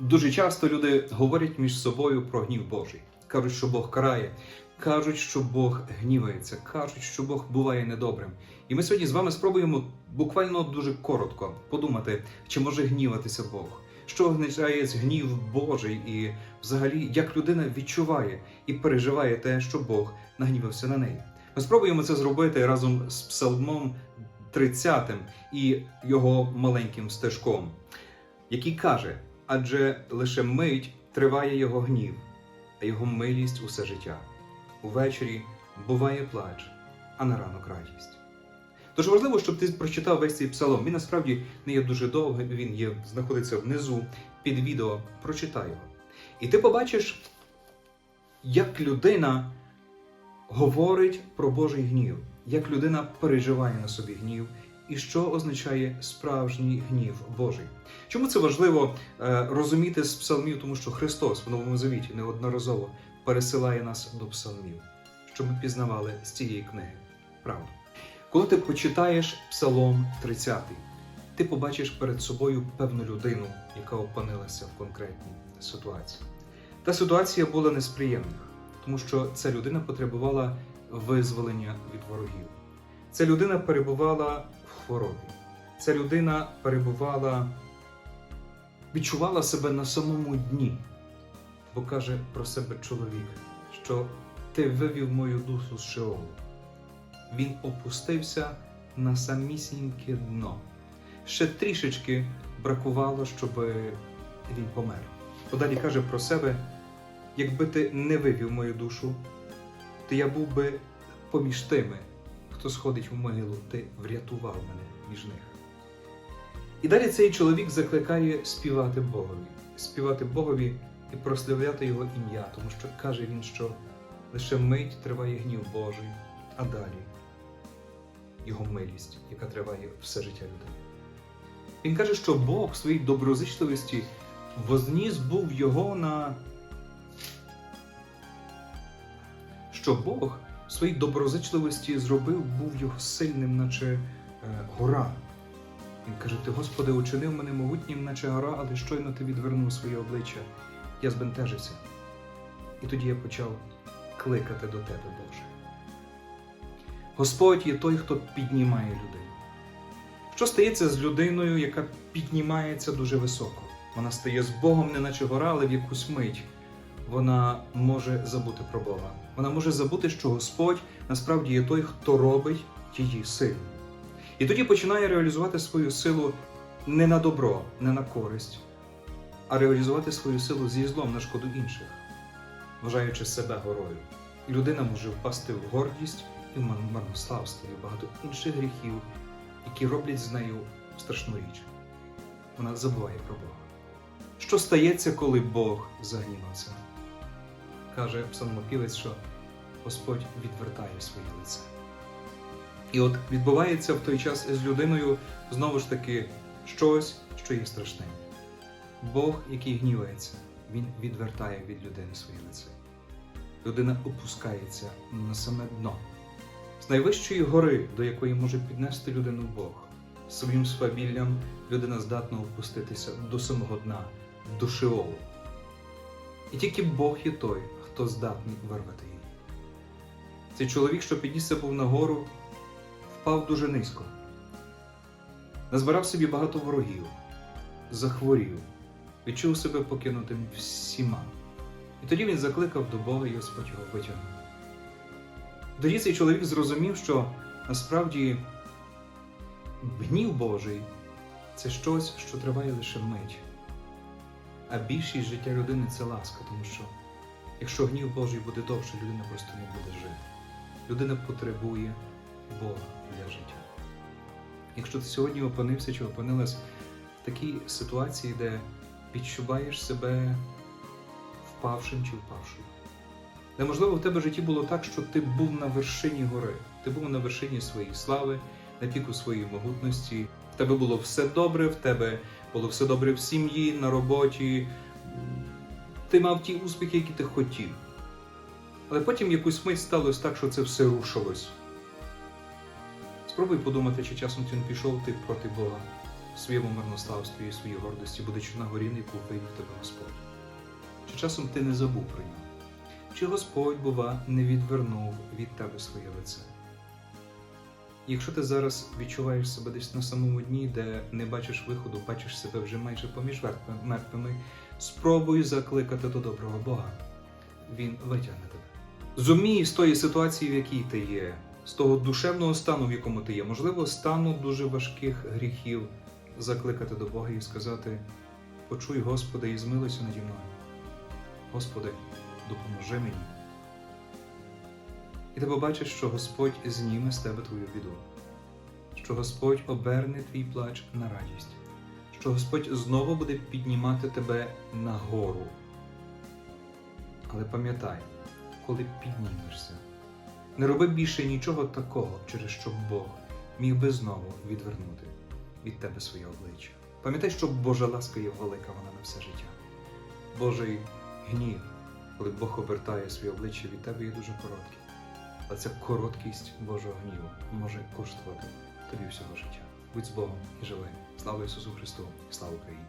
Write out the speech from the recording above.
Дуже часто люди говорять між собою про гнів Божий. Кажуть, що Бог карає, кажуть, що Бог гнівається, кажуть, що Бог буває недобрим. І ми сьогодні з вами спробуємо буквально дуже коротко подумати, чи може гніватися Бог, що означає гнів Божий, і взагалі як людина відчуває і переживає те, що Бог нагнівався на неї. Ми спробуємо це зробити разом з псалмом 30 і його маленьким стежком, який каже: адже лише мить триває його гнів, а його милість усе життя. Увечері буває плач, а на ранок радість. Тож важливо, щоб ти прочитав весь цей псалом. Він насправді не є дуже довгий, він є, знаходиться внизу під відео. Прочитай його. І ти побачиш, як людина говорить про Божий гнів, як людина переживає на собі гнів, і що означає справжній гнів Божий. Чому це важливо е, розуміти з псалмів? Тому що Христос в Новому Завіті неодноразово пересилає нас до псалмів, щоб ми пізнавали з цієї книги правду. Коли ти почитаєш Псалом 30, ти побачиш перед собою певну людину, яка опинилася в конкретній ситуації. Та ситуація була не з приємних, тому що ця людина потребувала визволення від ворогів. Ця людина перебувала хворобі. Ця людина перебувала, відчувала себе на самому дні, бо каже про себе чоловік, що ти вивів мою душу з Шеолу. Він опустився на самісіньке дно. Ще трішечки бракувало, щоб він помер. Подалі каже про себе: якби ти не вивів мою душу, то я був би поміж тими, хто сходить в могилу, ти врятував мене між них. І далі цей чоловік закликає співати Богові, співати Богові і прославляти його ім'я, тому що каже він, що лише мить триває гнів Божий, а далі його милість, яка триває все життя людини. Він каже, що Бог в своїй доброзичливості возніс був його на. Що Бог в своїй доброзичливості зробив, був його сильним, наче е, гора. Він каже: Ти, Господи, учинив мене могутнім, наче гора, але щойно ти відвернув своє обличчя. Я збентежився. І тоді я почав кликати до тебе, Боже. Господь є той, хто піднімає людину. Що стається з людиною, яка піднімається дуже високо? Вона стає з Богом, не наче гора, але в якусь мить вона може забути про Бога. Вона може забути, що Господь насправді є той, хто робить її силу. І тоді починає реалізувати свою силу не на добро, не на користь, а реалізувати свою силу зі злом на шкоду інших, вважаючи себе горою. Людина може впасти в гордість і в марнославство, і багато інших гріхів, які роблять з нею страшну річ. Вона забуває про Бога. Що стається, коли Бог загнівався? Каже псалмопівець, що Господь відвертає своє лице. І от відбувається в той час з людиною знову ж таки щось, що є страшним. Бог, який гнівається, він відвертає від людини своє лице. Людина опускається на саме дно. З найвищої гори, до якої може піднести людину Бог, своїм свавіллям людина здатна опуститися до самого дна, до Шеолу. І тільки Бог є той, хто здатний вирвати її. Цей чоловік, що піднісся був на гору, впав дуже низько, назбирав собі багато ворогів, захворів, відчув себе покинутим всіма. І тоді він закликав до Бога і Господь його витягнув. Тоді цей чоловік зрозумів, що насправді гнів Божий це щось, що триває лише мить. А більшість життя людини це ласка, тому що якщо гнів Божий буде довше, людина просто не буде жити. Людина потребує Бога для життя. Якщо ти сьогодні опинився чи опинилась в такій ситуації, де відчуваєш себе впавшим чи впавшою, де, можливо, в тебе в житті було так, що ти був на вершині гори, ти був на вершині своєї слави, на піку своєї могутності, в тебе було все добре, в тебе було все добре в сім'ї, на роботі, ти мав ті успіхи, які ти хотів. Але потім якусь мить сталося так, що це все рушилось. Спробуй подумати, чи часом ти не пішов ти проти Бога, в своєму марнославстві і своїй гордості, будучи на горі, на яку вивів тебе Господь? Чи часом ти не забув про нього? Чи Господь, бува, не відвернув від тебе своє лице? Якщо ти зараз відчуваєш себе десь на самому дні, де не бачиш виходу, бачиш себе вже майже поміж мертвими- спробуй закликати до доброго Бога. Він витягне тебе. Зумій з тої ситуації, в якій ти є, з того душевного стану, в якому ти є, можливо, стану дуже важких гріхів, закликати до Бога і сказати: Почуй, Господи, і змилуйся наді мною. Господи, допоможи мені. І ти побачиш, що Господь зніме з тебе твою біду, що Господь оберне твій плач на радість, що Господь знову буде піднімати тебе нагору. Але пам'ятай, коли піднімешся, не роби більше нічого такого, через що Бог міг би знову відвернути від тебе своє обличчя. Пам'ятай, що Божа ласка є велика вона на все життя. Божий гнів, коли Бог обертає своє обличчя від тебе, є дуже короткий. Але ця короткість Божого гніву може коштувати тобі всього життя. Будь з Богом і живи. Слава Ісусу Христу! і Слава Україні!